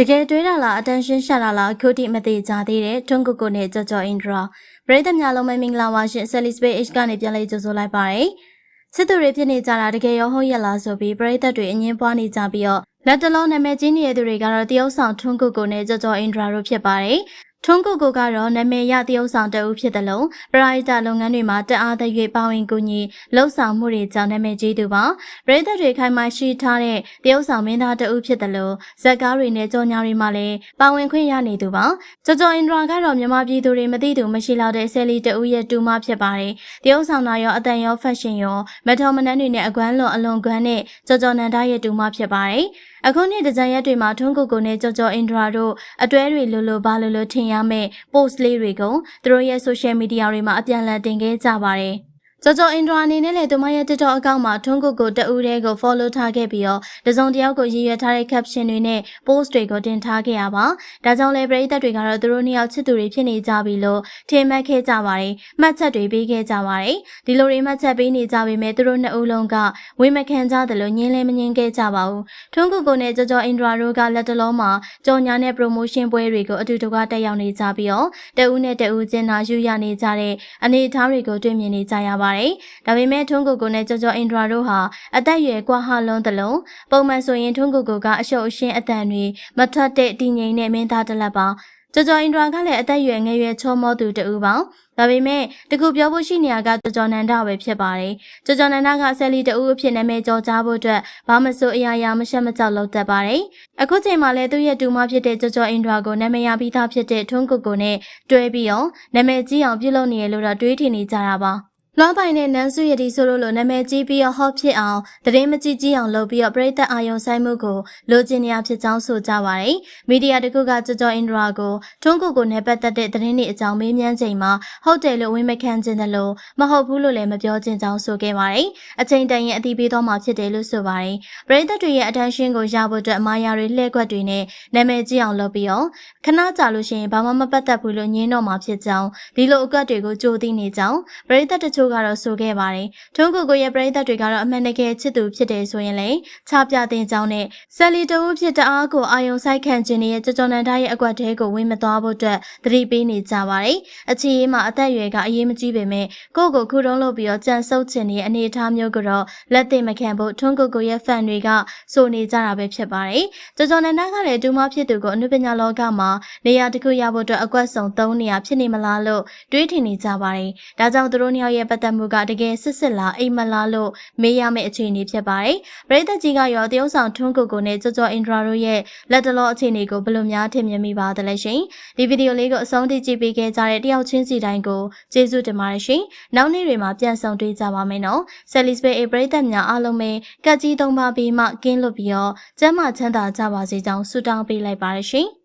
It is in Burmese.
တကယ်တွေးတာလားအတန်ရှင်းရှာတာလားအခုထိမသေးကြသေးတဲ့ထွန်းကိုကိုနဲ့ကြော်ကြော်အင်ဒရာပရိသတ်များလုံးမင်္ဂလာပါရှင်ဆယ်လီစပေး H ကနေပြန်လေးကြိုဆိုလိုက်ပါရယ်စစ်သူတွေဖြစ်နေကြတာတကယ်ရောဟုတ်ရလားဆိုပြီးပရိသတ်တွေအငင်းပွားနေကြပြီးတော့လက်တလုံးနာမည်ကြီးနေတဲ့သူတွေကတော့တရုတ်ဆောင်ထွန်းကိုကိုနဲ့ကြော်ကြော်အင်ဒရာတို့ဖြစ်ပါတယ် ထွန်းကိုကိုကတော့နာမည်ရတရုတ်ဆောင်တအုပ်ဖြစ်တယ်လို့ပရိုက်တာလုပ်ငန်းတွေမှာတအားသက်၍ပါဝင်ကူညီလှုပ်ဆောင်မှုတွေကြောင့်နာမည်ကြီးသူပါပရိသတ်တွေခိုင်မာရှိထားတဲ့တရုတ်ဆောင်မင်းသားတအုပ်ဖြစ်တယ်လို့ဇက်ကားတွေနဲ့ကြော်ညာတွေမှာလည်းပါဝင်ခွင့်ရနေသူပါကြော်ကြော်အင်ဒရာကတော့မြန်မာပြည်သူတွေမသိသူမရှိတော့တဲ့ဆယ်လီတအုပ်ရဲ့တူမဖြစ်ပါတယ်တရုတ်ဆောင်တာရောအတန်ရောဖက်ရှင်ရောမထော်မနှန်းတွေနဲ့အကွမ်းလွန်အလွန်ကွမ်းနဲ့ကြော်ကြော်နန္ဒရဲ့တူမဖြစ်ပါတယ်အခုနှစ်ဒီဇိုင်းရက်တွေမှာထွန်းကိုကိုနဲ့ကြော်ကြော်အင်ဒရာတို့အတွဲတွေလိုလိုဘာလိုလိုထင်ရမယ့် post လေးတွေကိုသူတို့ရဲ့ social media တွေမှာအပြန်အလှန်တင်ခဲ့ကြပါတယ်။ ကြော်ကြော်အင်ဒရာအနေနဲ့လည်းသူမရဲ့ TikTok အကောင့်မှာထွန်းကိုကိုတအူးတဲ့ကို follow ထားခဲ့ပြီးတော့တစုံတယောက်ကိုရည်ရွယ်ထားတဲ့ caption တွေနဲ့ post တွေကိုတင်ထားခဲ့ရပါ။ဒါကြောင့်လည်းပရိသတ်တွေကတော့သူတို့နှစ်ယောက်ချစ်သူတွေဖြစ်နေကြပြီလို့ထင်မှတ်ခဲ့ကြပါတယ်။မှတ်ချက်တွေပေးခဲ့ကြပါတယ်။ဒီလိုတွေမှတ်ချက်ပေးနေကြပေမဲ့သူတို့နှစ်ဦးလုံးကဝေမခံကြတယ်လို့ညင်းလဲမညင်းခဲ့ကြပါဘူး။ထွန်းကိုကိုနဲ့ကြော်ကြော်အင်ဒရာတို့ကလက်တလုံးမှာကြော်ညာနဲ့ promotion ပွဲတွေကိုအတူတကွတက်ရောက်နေကြပြီးတော့တအူးနဲ့တအူးကျင်နာယူရနေကြတဲ့အနေအထားတွေကိုတွေ့မြင်နေကြရပါတယ်။ဒါပေမဲ့ထွန်းကိုကိုနဲ့ကြော်ကြော်အင်ဒရာတို့ဟာအသက်အရွယ်ကွာဟလုံးတလုံးပုံမှန်ဆိုရင်ထွန်းကိုကိုကအရှုပ်အရှင်းအတန်တွေမထွက်တဲ့တည်ငြိမ်တဲ့မင်းသားတစ်လက်ပါ။ကြော်ကြော်အင်ဒရာကလည်းအသက်အရွယ်ငယ်ရွယ်ချောမောသူတူပါ။ဒါပေမဲ့တခုပြောဖို့ရှိနေရကကြော်ကြော်နန္ဒပဲဖြစ်ပါတယ်။ကြော်ကြော်နန္ဒကဆယ်လီတူအဖြစ်နာမည်ကျော်ကြားဖို့အတွက်ဘာမဆိုအရာရာမရှက်မကြောက်လုပ်တတ်ပါတယ်။အခုချိန်မှာလည်းသူ့ရဲ့တူမဖြစ်တဲ့ကြော်ကြော်အင်ဒရာကိုနာမည်ရပြီးသားဖြစ်တဲ့ထွန်းကိုကိုနဲ့တွဲပြီးတော့နာမည်ကြီးအောင်ပြုလုပ်နေရလို့တော့တွေးထင်နေကြတာပါ။ လွှမ်းပိုင်တဲ့နန်းစုရည်ဆိုလို့လို့နာမည်ကြီးပြီးတော့ဟော့ဖြစ်အောင်တရင်မကြီးကြီးအောင်လုပ်ပြီးတော့ပြည်သက်အာယုံဆိုင်မှုကိုလိုချင်နေရဖြစ်ကြောင်းဆိုကြပါရယ်မီဒီယာတခုကကြော်ကြော်အင်ဒရာကိုထွန်းကိုကိုနဲ့ပတ်သက်တဲ့သတင်းတွေအကြောင်းမေးမြန်းချိန်မှာဟုတ်တယ်လို့ဝန်မခံခြင်းတယ်လို့မဟုတ်ဘူးလို့လည်းမပြောခြင်းကြောင်းဆိုခဲ့ပါရယ်အချိန်တန်ရင်အတိပေးတော့မှဖြစ်တယ်လို့ဆိုပါရယ်ပြည်သက်တွေရဲ့ attention ကိုရဖို့အတွက်အမားယာတွေလှည့်ကွက်တွေနဲ့နာမည်ကြီးအောင်လုပ်ပြီးတော့ခဏကြာလို့ရှိရင်ဘာမှမပတ်သက်ဘူးလို့ညင်းတော့မှဖြစ်ကြောင်းဒီလိုအကွက်တွေကိုကြိုသိနေကြောင်းပြည်သက်တချို့ကတော့ဆိုခဲ့ပါတယ်။ထုံးကိုကိုရဲ့ပရိသတ်တွေကတော့အမှန်တကယ်ချစ်သူဖြစ်တယ်ဆိုရင်လည်းချပြတဲ့ကြောင်းနဲ့ဆယ်လီတူဖြစ်တအားကိုအာယုံဆိုင်ခံခြင်းရဲ့ကြော်ကြော်နန္ဒရဲ့အကွက်တဲကိုဝင်မသွားဖို့အတွက်သတိပေးနေကြပါတယ်။အချီရေးမှာအသက်အရွယ်ကအရေးမကြီးပေမဲ့ကိုကိုခုတုံးလုပ်ပြီးတော့ကြံဆုပ်ခြင်းရဲ့အနေအထားမျိုးကတော့လက်သိမခံဖို့ထုံးကိုကိုရဲ့ဖန်တွေကဆိုနေကြတာပဲဖြစ်ပါတယ်။ကြော်ကြော်နန္ဒကလည်းဒူမဖြစ်သူကိုအနုပညာလောကမှာနေရာတစ်ခုရဖို့အတွက်အကွက်ဆောင်၃နေရာဖြစ်နေမလားလို့တွေးထင်နေကြပါတယ်။ဒါကြောင့်သူတို့နှစ်ယောက်ရဲ့ပတ်သက်မှုကတကယ်စစ်စစ်လားအိမ်မလားလို့မေးရမယ့်အခြေအနေဖြစ်ပါတယ်။ပရိသတ်ကြီးကရောတရုတ်ဆောင်ထွန်းကိုကိုနဲ့ကြော်ကြော်အင်ဒရာတို့ရဲ့လက်တလောအခြေအနေကိုဘယ်လိုများထင်မြင်မိပါသလဲရှင်။ဒီဗီဒီယိုလေးကိုအဆုံးထိကြည့်ပေးခဲ့ကြတဲ့တယောက်ချင်းစီတိုင်းကိုကျေးဇူးတင်ပါတယ်ရှင်။နောက်နေ့တွေမှာပြန်ဆောင်တွေ့ကြပါမယ်နော်။ဆယ်လီစပေအေပရိသတ်များအားလုံးပဲကတ်ကြီးသုံးပါပြီးမှကင်းလွတ်ပြီးတော့ကျမ်းမာချမ်းသာကြပါစေကြောင်းဆုတောင်းပေးလိုက်ပါတယ်ရှင်။